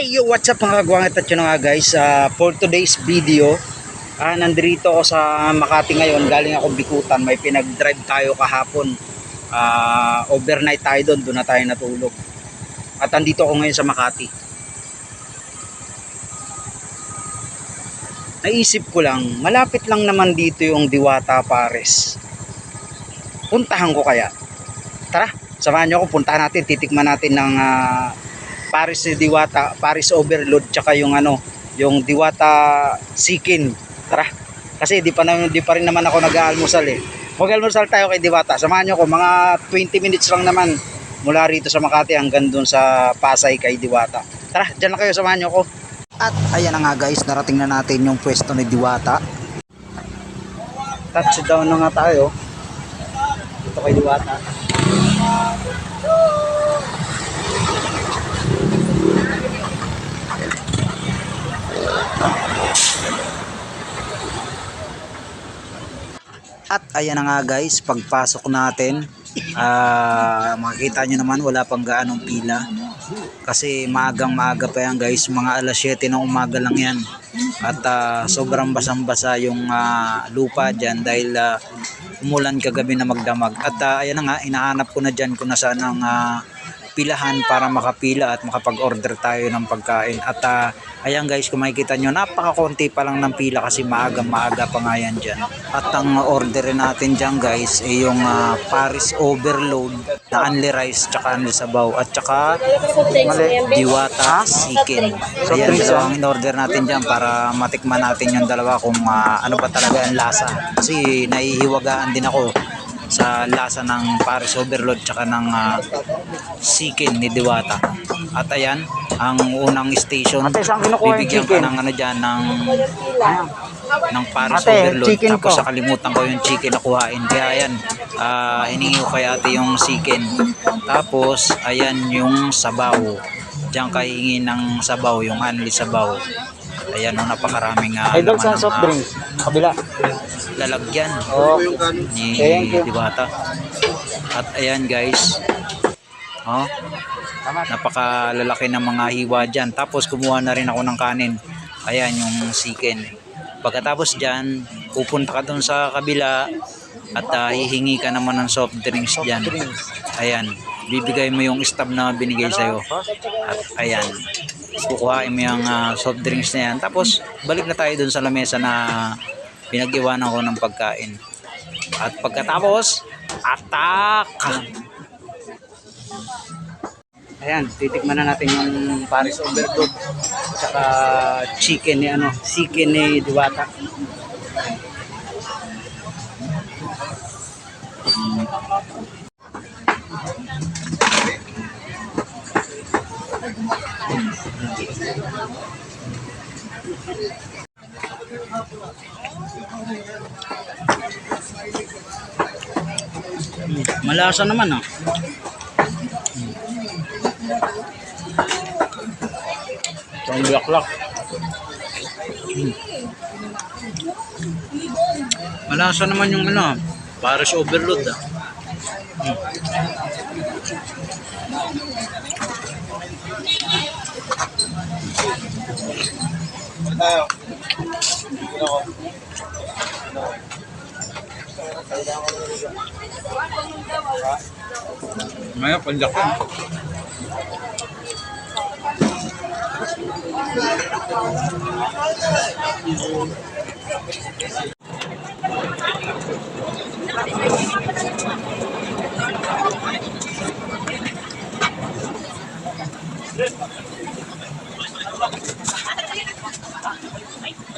Hey yo, what's up mga kagwangit? At yun nga guys Ah, For today's video ah, Nandito ako sa Makati ngayon Galing ako Bikutan. May pinag-drive tayo kahapon. Ah, Overnight tayo doon Doon na tayo natulog. At andito ako ngayon sa Makati. Naisip ko lang Malapit lang naman dito yung Diwata Pares. Puntahan ko kaya. Tara, samahan nyo ako. Puntahan natin, titikman natin ng ah, Paris ni Diwata, Paris Overload tsaka yung ano, yung Diwata Sikin. Tara. Kasi di pa na, di pa rin naman ako nag-aalmusal eh. Mag-almusal tayo kay Diwata. Samahan niyo ko mga 20 minutes lang naman mula rito sa Makati hanggang doon sa Pasay kay Diwata. Tara, diyan lang kayo samahan niyo ko. At ayan na nga guys, narating na natin yung pwesto ni Diwata. Touchdown na nga tayo. Dito kay Diwata. At ayan na nga guys, pagpasok natin, ah makikita nyo naman wala pang gaanong pila. Kasi maagang maaga pa yan guys, mga alas 7 ng umaga lang yan. At ah, sobrang basang-basa yung ah, lupa dyan dahil ah, umulan kagabi na magdamag. At ah, ayan na nga, inahanap ko na dyan kung nasaan ang ah, pilahan para makapila at makapag-order tayo ng pagkain. At ah, ayan guys, kung makikita nyo, napakakonti pa lang ng pila kasi maaga maaga pa nga yan dyan. At ang orderin natin dyan guys ay yung ah, Paris Overload na only rice tsaka only sabaw at tsaka mali, diwata chicken. Ayan, dalawa ang in-order natin dyan para matikman natin yung dalawa kung ah, ano ba talaga ang lasa. Kasi nahihiwagaan din ako sa lasa ng Paris Overload tsaka ng uh, Sikin ni Diwata. At ayan, ang unang station, Ate, saan kinukuha yung bibigyan ka chicken? ng ano dyan, ng, ng Paris Ate, Overload. chicken Tapos ko. nakalimutan ko yung chicken na kuhain. Kaya ayan, uh, hiningi ko kay ate yung chicken. Tapos, ayan yung sabaw. Diyan ka hingi ng sabaw, yung only sabaw. Ayan, oh, napakaraming uh, Idol laman sa soft ah, drink. Kabila. lalagyan Oh. ni Thank you. Diwata. At ayan guys. Oh, napakalalaki ng mga hiwa dyan. Tapos kumuha na rin ako ng kanin. Ayan yung chicken. Pagkatapos dyan, pupunta ka dun sa kabila at ah, hihingi ka naman ng soft drinks dyan. Ayan, bibigay mo yung stab na binigay sa'yo. At ayan, kukuhain mo yung ah, soft drinks na yan. Tapos, balik na tayo dun sa lamesa na pinag-iwanan ko ng pagkain. At pagkatapos, attack! Ayan, titikman na natin yung Paris Overload tsaka chicken ni ano, chicken ni Diwata. Malasa naman ah. Ito ang. Malasa naman yung ano, para sa overload ah. Hmm. Maya, panjak yan.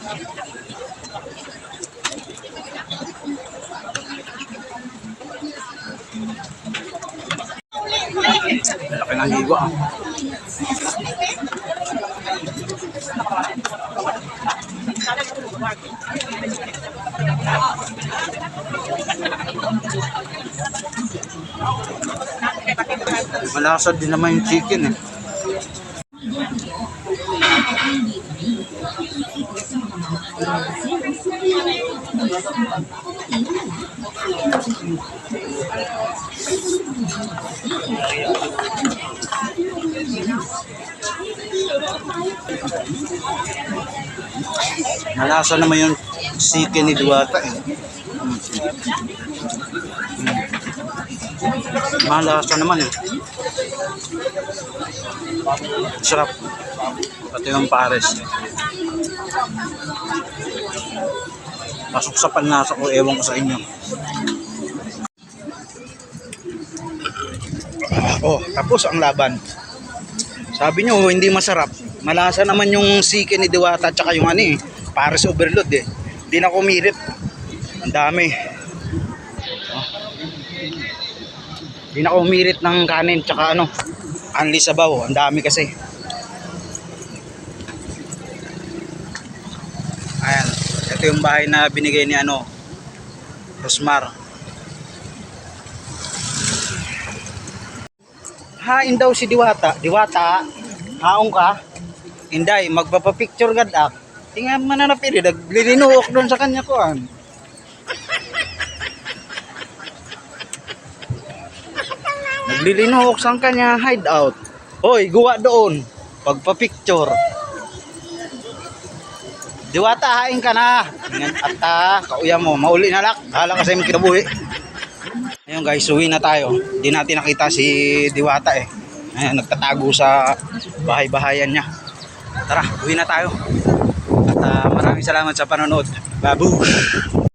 Laki ng Malasa din naman yung chicken eh. Malasa naman yung sike ni Diwata eh. Malasa naman eh. Sarap. Pati yung pares. Pasok sa panlasa ko, ewan ko sa inyo. Oh, tapos ang laban. Sabi nyo, hindi masarap. Malasa naman yung sike ni Diwata at yung ano eh, pares overload eh. Hindi na kumirit. Ang dami. Oh. Hindi na kumirit ng kanin tsaka ano, anli sabaw. Ang dami kasi. Ayan. Ito yung bahay na binigay ni ano, Rosmar. Hain daw si Diwata. Diwata, haong ka. Inday, magpapapicture gad ak. Tingnan man na napili, naglilinuok doon sa kanya ko an. Naglilinuok sa kanya hideout. Hoy, guwa doon. Pagpapicture. Diwata, hain ka na. Ingat ata, kauya mo. Mauli na lak. Hala kasi yung kinabuhi. Ayun guys, uwi na tayo. Hindi natin nakita si Diwata eh. Ayan, nagtatago sa bahay-bahayan niya. Tara, uwi na tayo. At uh, maraming salamat sa panonood. Babush!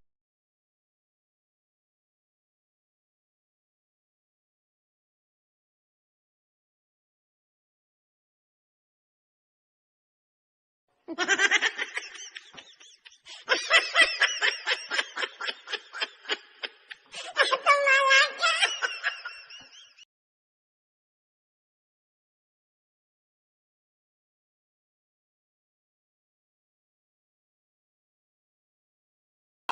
Ha ha ha!